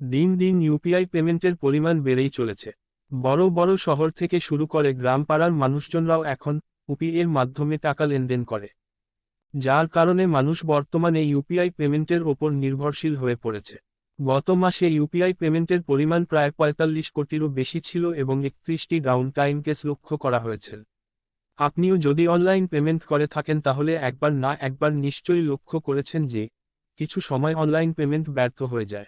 দিন দিন ইউপিআই পেমেন্টের পরিমাণ বেড়েই চলেছে। বড় বড় শহর থেকে শুরু করে গ্রাম পাড়ার মানুষজনরাও এখন ইউপিএর মাধ্যমে টাকা লেনদেন করে। যার কারণে মানুষ বর্তমানে ইউপিআই পেমেন্টের ওপর নির্ভরশীল হয়ে পড়েছে। গত মাসে ইউপিআই পেমেন্টের পরিমাণ প্রায় পঁয়তাল্লিশ কোটিরও বেশি ছিল এবং একত্রিশটি ডাউন টাইম কেস লক্ষ্য করা হয়েছে। আপনিও যদি অনলাইন পেমেন্ট করে থাকেন তাহলে একবার না একবার নিশ্চয়ই লক্ষ্য করেছেন যে, কিছু সময় অনলাইন পেমেন্ট ব্যর্থ হয়ে যায়।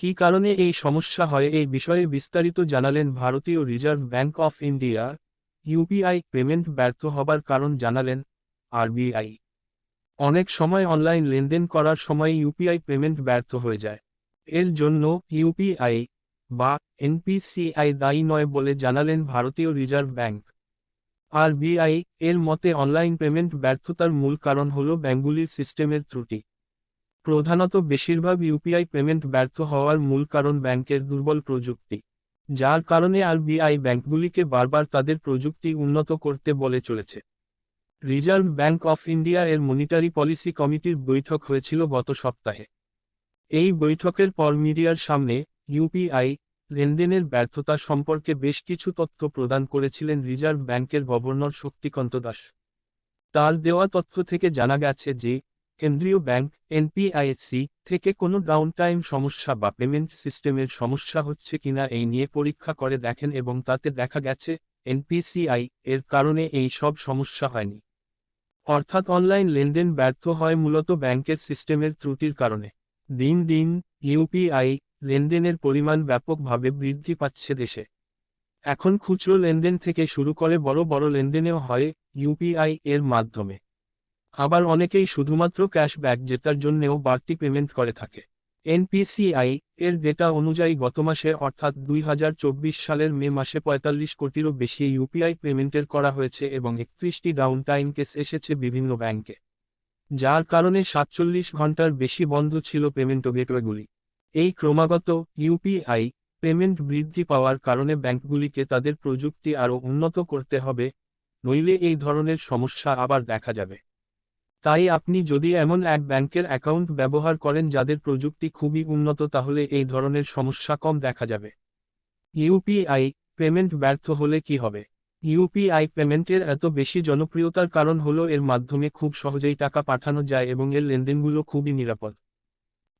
কী কারণে এই সমস্যা হয় এই বিষয়ে বিস্তারিত জানালেন ভারতীয় reserve bank of India UPI payment ব্যর্থ হবার কারণ জানালেন আরবিআই অনেক সময় অনলাইন লেনদেন করার সময় ইউপিআই পেমেন্ট ব্যর্থ হয়ে যায়। এর জন্য ইউপিআই বা এনপিসিআই দায়ী নয় বলে জানালেন ভারতীয় রিজার্ভ ব্যাংক। আরবিআই এর মতে অনলাইন পেমেন্ট ব্যর্থতার মূল কারণ হল ব্যাঙ্কগুলির সিস্টেমের ত্রুটি। প্রধানত বেশিরভাগ ইউপিআই পেমেন্ট ব্যর্থ হওয়ার মূল কারণ ব্যাংকের দুর্বল প্রযুক্তি, যার কারণে আরবিআই ব্যাংকগুলিকে বারবার তাদের প্রযুক্তি উন্নত করতে বলে চলেছে। রিজার্ভ ব্যাংক অফ ইন্ডিয়া এর মনিটারি পলিসি কমিটির বৈঠক হয়েছিল গত সপ্তাহে। এই বৈঠকের পর মিডিয়ার সামনে ইউপিআই লেনদেনের ব্যর্থতা সম্পর্কে বেশ কিছু তথ্য প্রদান করেছিলেন রিজার্ভ ব্যাংকের গভর্নর শক্তিকান্ত দাস। তার দেওয়া তথ্য থেকে জানা গেছে যে কেন্দ্রীয় ব্যাংক এনপিআইএসসি থেকে কোনো ডাউন টাইম সমস্যা বা পেমেন্ট সিস্টেমের সমস্যা হচ্ছে কিনা এই নিয়ে পরীক্ষা করে দেখেন এবং তাতে দেখা গেছে এনপিসিআই এর কারণে এই সব সমস্যা হয়নি। অর্থাৎ অনলাইন লেনদেন ব্যর্থ হয় মূলত ব্যাংকের সিস্টেমের ত্রুটির কারণে। দিন দিন ইউপিআই লেনদেনের পরিমাণ ব্যাপকভাবে বৃদ্ধি পাচ্ছে দেশে। এখন খুচরো লেনদেন থেকে শুরু করে বড় বড় লেনদেনেও হয় ইউপিআই এর মাধ্যমে। আবার অনেকেই শুধুমাত্র ক্যাশব্যাক জেতার জন্যেও বাড়তি পেমেন্ট করে থাকে। এনপিসিআই এর ডেটা অনুযায়ী গত মাসে অর্থাৎ দুই হাজার চব্বিশ সালের মে মাসে পঁয়তাল্লিশ কোটিরও বেশি ইউপিআই পেমেন্টের করা হয়েছে এবং একত্রিশটি ডাউন টাইম কেস এসেছে বিভিন্ন ব্যাংকে। যার কারণে সাতচল্লিশ ঘণ্টার বেশি বন্ধ ছিল পেমেন্ট গেটওয়েগুলি। এই ক্রমাগত ইউপিআই পেমেন্ট বৃদ্ধি পাওয়ার কারণে ব্যাংকগুলিকে তাদের প্রযুক্তি আরও উন্নত করতে হবে, নইলে এই ধরনের সমস্যা আবার দেখা যাবে। তাই আপনি যদি এমন এক ব্যাংকের অ্যাকাউন্ট ব্যবহার করেন যাদের প্রযুক্তি খুবই উন্নত, তাহলে এই ধরনের সমস্যা কম দেখা যাবে। ইউপিআই পেমেন্ট ব্যর্থ হলে কি হবে? ইউপিআই পেমেন্টের এত বেশি জনপ্রিয়তার কারণ হলো এর মাধ্যমে খুব সহজেই টাকা পাঠানো যায় এবং এর লেনদেনগুলো খুবই নিরাপদ।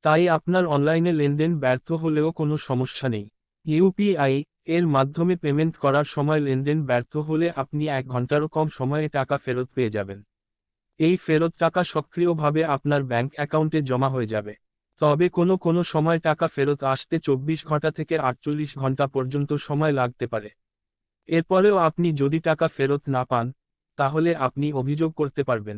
তাই আপনার অনলাইনে লেনদেন ব্যর্থ হলেও কোনো সমস্যা নেই। ইউপিআই এর মাধ্যমে পেমেন্ট করার সময় লেনদেন ব্যর্থ হলে আপনি এক ঘন্টারও কম সময়ে টাকা ফেরত পেয়ে যাবেন। এই ফেরত টাকা সক্রিয়ভাবে আপনার ব্যাংক অ্যাকাউন্টে জমা হয়ে যাবে। তবে কোনো কোনো সময় টাকা ফেরত আসতে চব্বিশ ঘণ্টা থেকে আটচল্লিশ ঘণ্টা পর্যন্ত সময় লাগতে পারে। এরপরেও আপনি যদি টাকা ফেরত না পান, তাহলে আপনি অভিযোগ করতে পারবেন।